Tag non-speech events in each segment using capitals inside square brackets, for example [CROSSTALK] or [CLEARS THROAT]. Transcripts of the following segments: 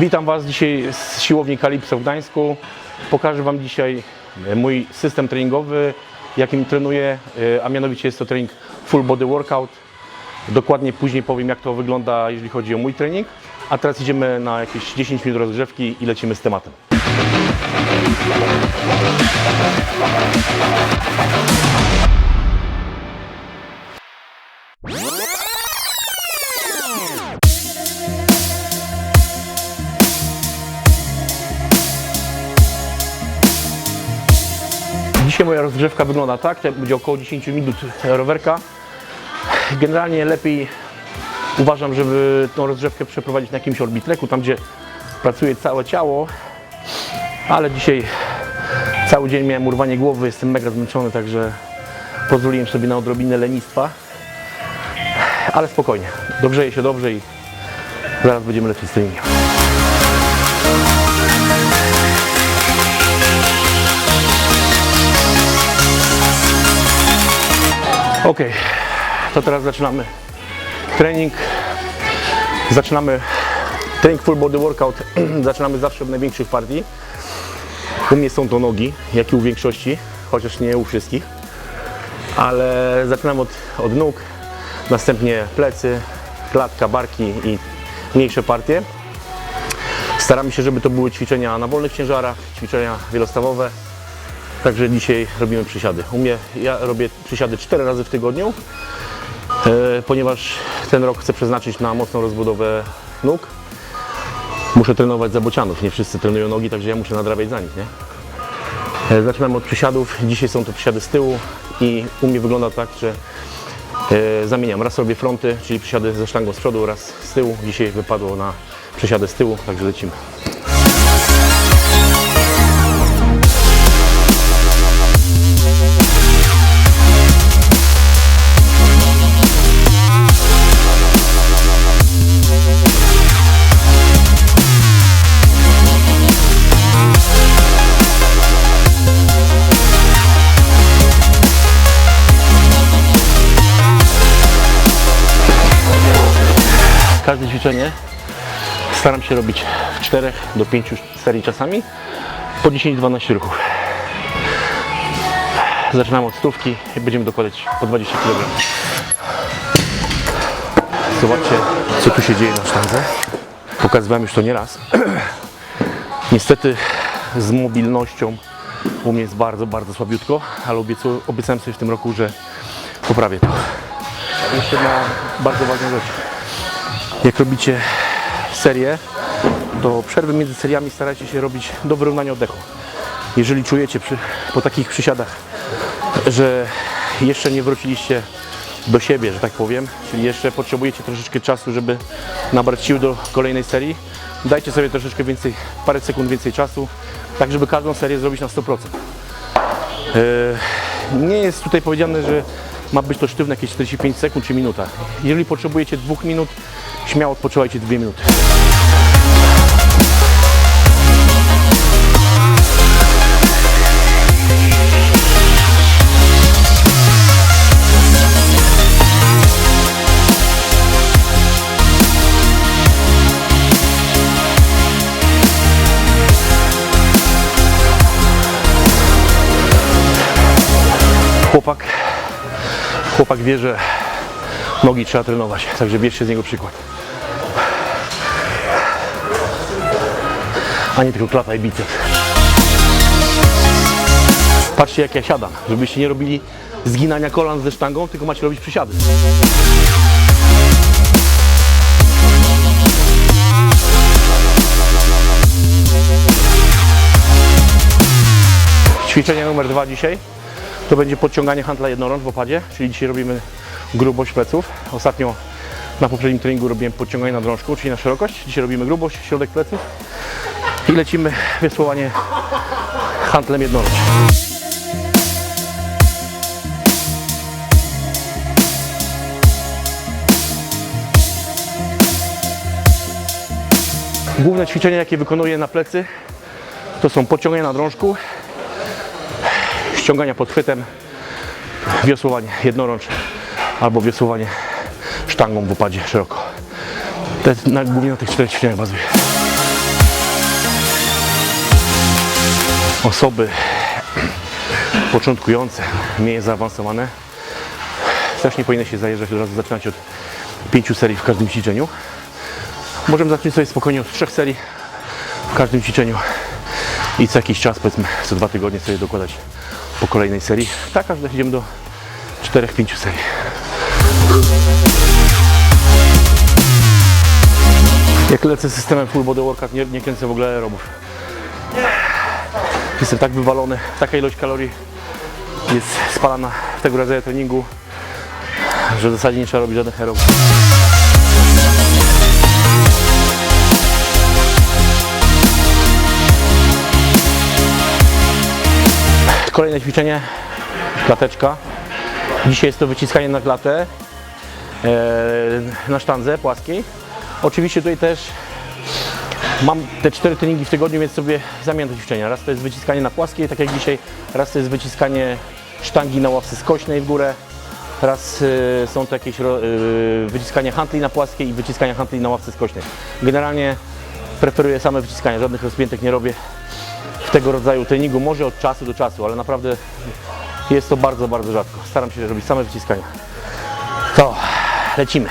Witam Was dzisiaj z siłowni Kalipso w Gdańsku. Pokażę Wam dzisiaj e, mój system treningowy, jakim trenuję, e, a mianowicie jest to trening full body workout. Dokładnie później powiem, jak to wygląda, jeżeli chodzi o mój trening. A teraz idziemy na jakieś 10 minut rozgrzewki i lecimy z tematem. Dzisiaj moja rozgrzewka wygląda tak, to będzie około 10 minut rowerka. Generalnie lepiej uważam, żeby tą rozgrzewkę przeprowadzić na jakimś orbitreku, tam gdzie pracuje całe ciało, ale dzisiaj cały dzień miałem urwanie głowy, jestem mega zmęczony, także pozwoliłem sobie na odrobinę lenistwa, ale spokojnie, dogrzeję się dobrze i zaraz będziemy lecieć z treningiem. Ok, to teraz zaczynamy trening. Zaczynamy trening full body workout. [CLEARS THROAT] zaczynamy zawsze od największych partii. U mnie są to nogi, jak i u większości, chociaż nie u wszystkich. Ale zaczynamy od, od nóg, następnie plecy, klatka, barki i mniejsze partie. Staramy się, żeby to były ćwiczenia na wolnych ciężarach, ćwiczenia wielostawowe. Także dzisiaj robimy przysiady. U mnie ja robię przysiady 4 razy w tygodniu, e, ponieważ ten rok chcę przeznaczyć na mocną rozbudowę nóg. Muszę trenować za bocianów, nie wszyscy trenują nogi, także ja muszę nadrabiać za nich, nie? E, Zaczynamy od przysiadów. Dzisiaj są to przysiady z tyłu i u mnie wygląda tak, że e, zamieniam. Raz robię fronty, czyli przysiady ze sztangą z przodu, raz z tyłu. Dzisiaj wypadło na przysiady z tyłu, także lecimy. Ćwiczenie staram się robić w 4 do 5 serii czasami po 10-12 ruchów. Zaczynamy od stówki i będziemy dokładać po 20 kg. Zobaczcie, co tu się dzieje na sztandze. Pokazywałem już to nieraz. [CLEARS THROAT] Niestety z mobilnością u mnie jest bardzo, bardzo słabiutko, ale obiecałem sobie w tym roku, że poprawię to. Jeszcze na bardzo ważną rzecz jak robicie serię, to przerwy między seriami starajcie się robić do wyrównania oddechu. Jeżeli czujecie przy, po takich przysiadach, że jeszcze nie wróciliście do siebie, że tak powiem, czyli jeszcze potrzebujecie troszeczkę czasu, żeby nabrać sił do kolejnej serii, dajcie sobie troszeczkę więcej, parę sekund więcej czasu, tak żeby każdą serię zrobić na 100%. Yy, Nie jest tutaj powiedziane, że ma być to sztywne jakieś 45 sekund czy minuta. Jeżeli potrzebujecie dwóch minut, śmiało odpoczywajcie dwie minuty. Chłopak wie, że nogi trzeba trenować, także bierzcie z niego przykład. A nie tylko klata i biceps. Patrzcie jak ja siadam, żebyście nie robili zginania kolan ze sztangą, tylko macie robić przysiady. Ćwiczenie numer dwa dzisiaj to będzie podciąganie handla jednorącz w opadzie, czyli dzisiaj robimy grubość pleców. Ostatnio na poprzednim treningu robiłem podciąganie na drążku, czyli na szerokość. Dzisiaj robimy grubość, środek pleców i lecimy wiosłowanie handlem jednorącz. Główne ćwiczenia, jakie wykonuję na plecy, to są podciągania na drążku, ściągania podchwytem, wiosłowanie jednorącz albo wiosłowanie sztangą w upadzie szeroko. To jest na, głównie na tych czterech ćwiczeniach bazuje. Osoby [CLEARS THROAT] początkujące, mniej zaawansowane też nie powinny się zajeżdżać od razu zaczynać od pięciu serii w każdym ćwiczeniu. Możemy zacząć sobie spokojnie od trzech serii w każdym ćwiczeniu i co jakiś czas, powiedzmy co dwa tygodnie sobie dokładać po kolejnej serii. Tak aż dojdziemy do 4-5 serii. Jak lecę systemem full body workout, nie, nie kręcę w ogóle aerobów. Jestem tak wywalony, taka ilość kalorii jest spalana w tego rodzaju treningu, że w zasadzie nie trzeba robić żadnych aerobów. Kolejne ćwiczenie, klateczka. Dzisiaj jest to wyciskanie na klatę, e, na sztandze płaskiej. Oczywiście tutaj też mam te cztery treningi w tygodniu, więc sobie zamieniam te ćwiczenia. Raz to jest wyciskanie na płaskiej, tak jak dzisiaj, raz to jest wyciskanie sztangi na ławce skośnej w górę, raz y, są to jakieś y, wyciskania hantli na płaskiej i wyciskania hantli na ławce skośnej. Generalnie preferuję same wyciskania, żadnych rozpiętek nie robię tego rodzaju treningu, może od czasu do czasu, ale naprawdę jest to bardzo, bardzo rzadko. Staram się robić same wyciskania. To lecimy.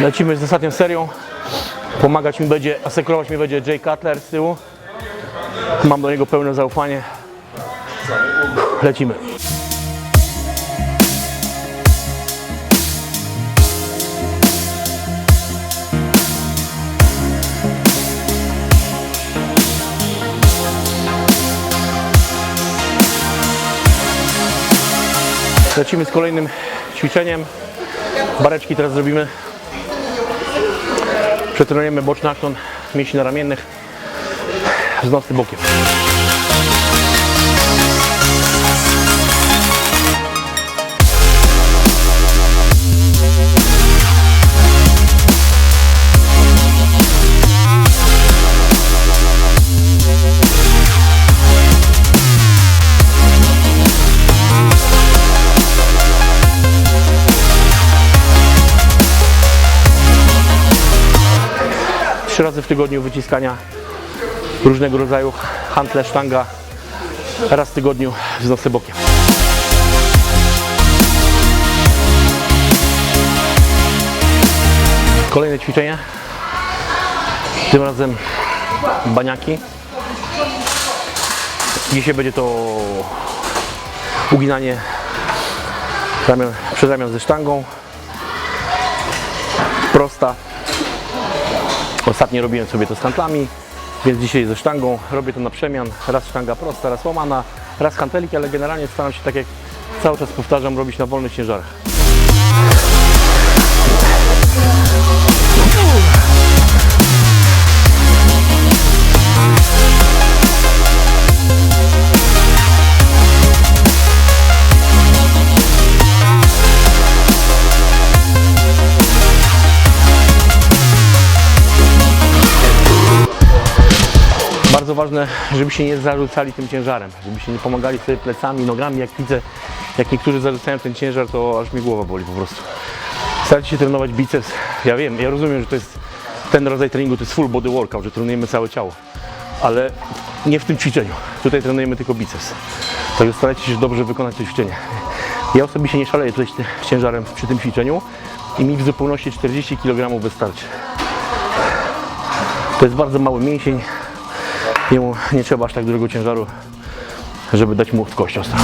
Lecimy z ostatnią serią. Pomagać mi będzie, asekurować mi będzie Jay Cutler z tyłu. Mam do niego pełne zaufanie. Lecimy. Lecimy z kolejnym ćwiczeniem. Bareczki teraz zrobimy. Przetrenujemy boczny akton mięśni ramiennych z nosy bokiem. Tygodniu wyciskania różnego rodzaju hantle, sztanga. Raz w tygodniu z nosy bokiem. Kolejne ćwiczenie. Tym razem baniaki. Dzisiaj będzie to uginanie ramion, przedramion ze sztangą. Prosta. Ostatnio robiłem sobie to z hantlami, więc dzisiaj ze sztangą robię to na przemian. Raz sztanga prosta, raz łamana, raz hanteliki, ale generalnie staram się, tak jak cały czas powtarzam, robić na wolnych ciężarach. Bardzo ważne, żeby się nie zarzucali tym ciężarem, żeby się nie pomagali sobie plecami, nogami. Jak widzę, jak niektórzy zarzucają ten ciężar, to aż mi głowa boli po prostu. Starajcie się trenować biceps. Ja wiem, ja rozumiem, że to jest ten rodzaj treningu, to jest full body workout, że trenujemy całe ciało, ale nie w tym ćwiczeniu. Tutaj trenujemy tylko biceps. Także starajcie się dobrze wykonać to ćwiczenie. Ja osobiście nie szaleję tutaj ciężarem przy tym ćwiczeniu i mi w zupełności 40 kg wystarczy. To jest bardzo mały mięsień, Jemu nie trzeba aż tak dużego ciężaru, żeby dać mu w kość ostro.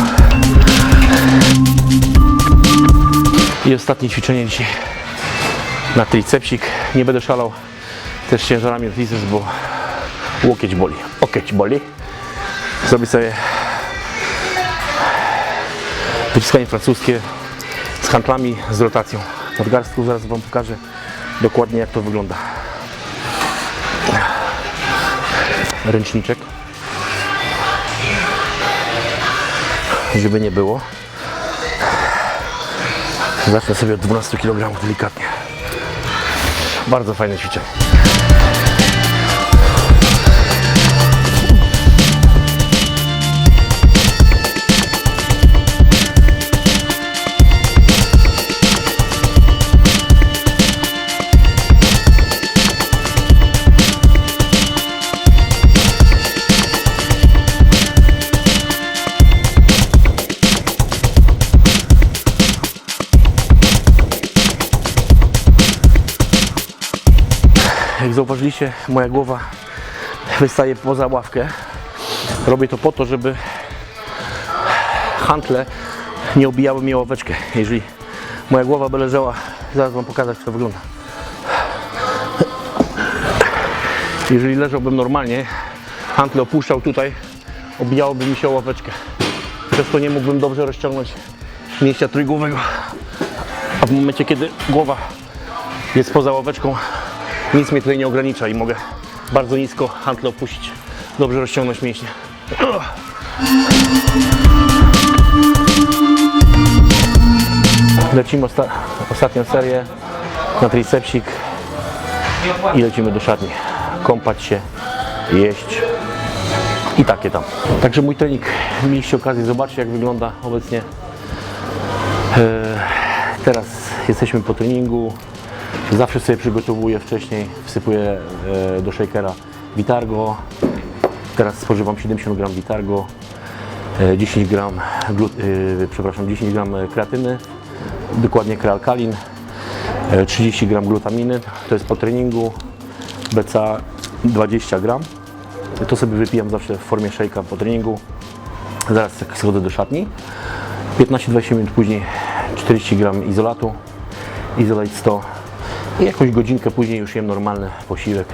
I ostatnie ćwiczenie dzisiaj na tricepsik. Nie będę szalał też ciężarami na triceps, bo łokieć boli. Łokieć boli. Zrobię sobie wyciskanie francuskie z handlami, z rotacją nadgarstków. Zaraz Wam pokażę dokładnie jak to wygląda. Ręczniczek. Żeby nie było. Zacznę sobie od 12 kg delikatnie. Bardzo fajne ćwiczenie. Zauważyliście, moja głowa wystaje poza ławkę. Robię to po to, żeby hantle nie obijały o ławeczkę. Jeżeli moja głowa by leżała, zaraz Wam pokazać, jak to wygląda. Jeżeli leżałbym normalnie, hantle opuszczał tutaj, obijałoby mi się ławeczkę. Przez to nie mógłbym dobrze rozciągnąć mięśnia trójgłowego. A w momencie, kiedy głowa jest poza ławeczką, nic mnie tutaj nie ogranicza i mogę bardzo nisko hantle opuścić, dobrze rozciągnąć mięśnie. Lecimy osta ostatnią serię na tricepsik i lecimy do szatni. Kąpać się, jeść i takie tam. Także mój trening mieliście okazję zobaczyć jak wygląda obecnie. E, Teraz jesteśmy po treningu. Zawsze sobie przygotowuję wcześniej, wsypuję e, do shakera Vitargo. Teraz spożywam 70 gram Vitargo, e, 10 gram, glu, e, przepraszam, 10 gram kreatyny, dokładnie krealkalin, e, 30 gram glutaminy, to jest po treningu, BCA 20 gram. To sobie wypijam zawsze w formie shake'a po treningu. Zaraz tak schodzę do szatni. 15-20 minut później 40 gram izolatu, izolate 100 jakąś godzinkę później już jem normalny posiłek.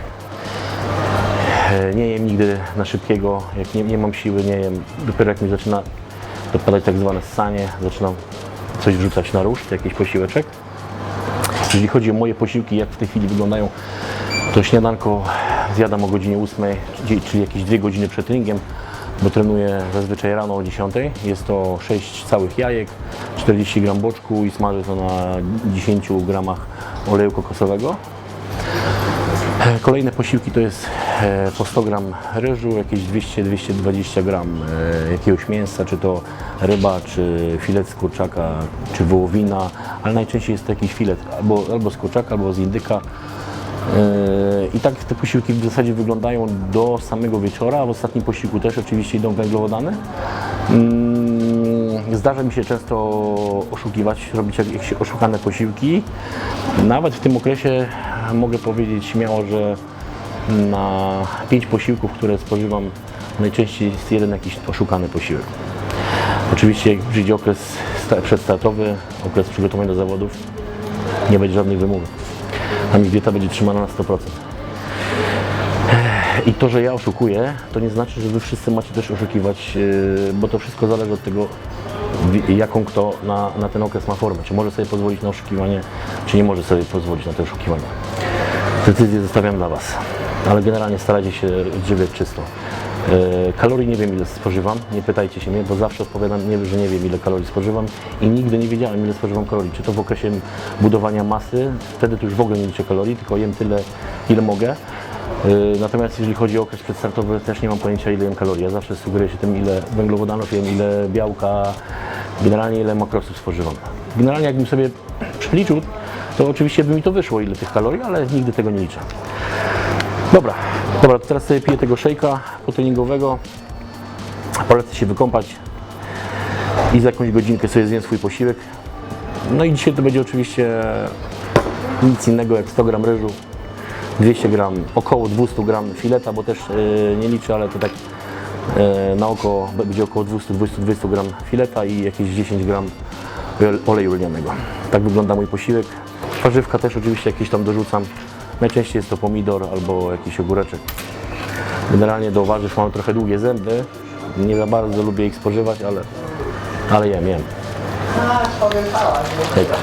E, Nie jem nigdy na szybkiego, jak nie, nie mam siły, nie jem. Dopiero jak mi zaczyna dopadać tak zwane ssanie, zaczynam coś wrzucać na ruszt, jakiś posiłeczek. Jeżeli chodzi o moje posiłki, jak w tej chwili wyglądają, to śniadanko zjadam o godzinie 8, czyli- jakieś 2 godziny przed treningiem, bo trenuję zazwyczaj rano o 10. Jest to 6 całych jajek, 40 gram boczku i smażę to na 10 gramach oleju kokosowego. Kolejne posiłki to jest e, po 100 gram ryżu, jakieś 200-220 gram e, jakiegoś mięsa, czy to ryba, czy filet z kurczaka, czy wołowina, ale najczęściej jest to jakiś filet albo, albo z kurczaka, albo z indyka. E, I tak te posiłki w zasadzie wyglądają do samego wieczora, w ostatnim posiłku też oczywiście idą węglowodany. Mm, Zdarza mi się często oszukiwać, robić jakieś oszukane posiłki. Nawet w tym okresie mogę powiedzieć śmiało, że na pięć posiłków, które spożywam, najczęściej jest jeden jakiś oszukany posiłek. Oczywiście jak przyjdzie okres sta- przedstartowy, okres przygotowania do zawodów, nie będzie żadnych wymówek. A mi dieta będzie trzymana na 100%. I to, że ja oszukuję, to nie znaczy, że Wy wszyscy macie też oszukiwać, yy, bo to wszystko zależy od tego, jaką kto na, na ten okres ma formę. Czy może sobie pozwolić na oszukiwanie, czy nie może sobie pozwolić na to oszukiwanie. Decyzję zostawiam dla Was, ale generalnie starajcie się odżywiać czysto. Yy, Kalorii nie wiem ile spożywam, nie pytajcie się mnie, bo zawsze odpowiadam, że nie wiem ile kalorii spożywam i nigdy nie wiedziałem ile spożywam kalorii. Czy to w okresie budowania masy, wtedy to już w ogóle nie liczę kalorii, tylko jem tyle ile mogę. Yy, Natomiast jeżeli chodzi o okres przedstartowy, też nie mam pojęcia ile jem kalorii. Ja zawsze sugeruję się tym ile węglowodanów jem, ile białka, generalnie ile makrosów spożywam. Generalnie jakbym sobie przeliczył, to oczywiście by mi to wyszło ile tych kalorii, ale nigdy tego nie liczę. Dobra, dobra, to teraz sobie piję tego szejka potreningowego. Polecę się wykąpać i za jakąś godzinkę sobie zjem swój posiłek. No i dzisiaj to będzie oczywiście nic innego jak 100 gram ryżu, 200 gram, około 200 gram fileta, bo też yy, nie liczę, ale to tak yy, na oko będzie około 200-220 gram fileta i jakieś 10 gram oleju lnianego. Tak wygląda mój posiłek. Warzywka też oczywiście jakieś tam dorzucam. Najczęściej jest to pomidor albo jakiś ogóreczek. Generalnie do warzyw mam trochę długie zęby. Nie za bardzo lubię ich spożywać, ale, ale jem, jem. Hejka.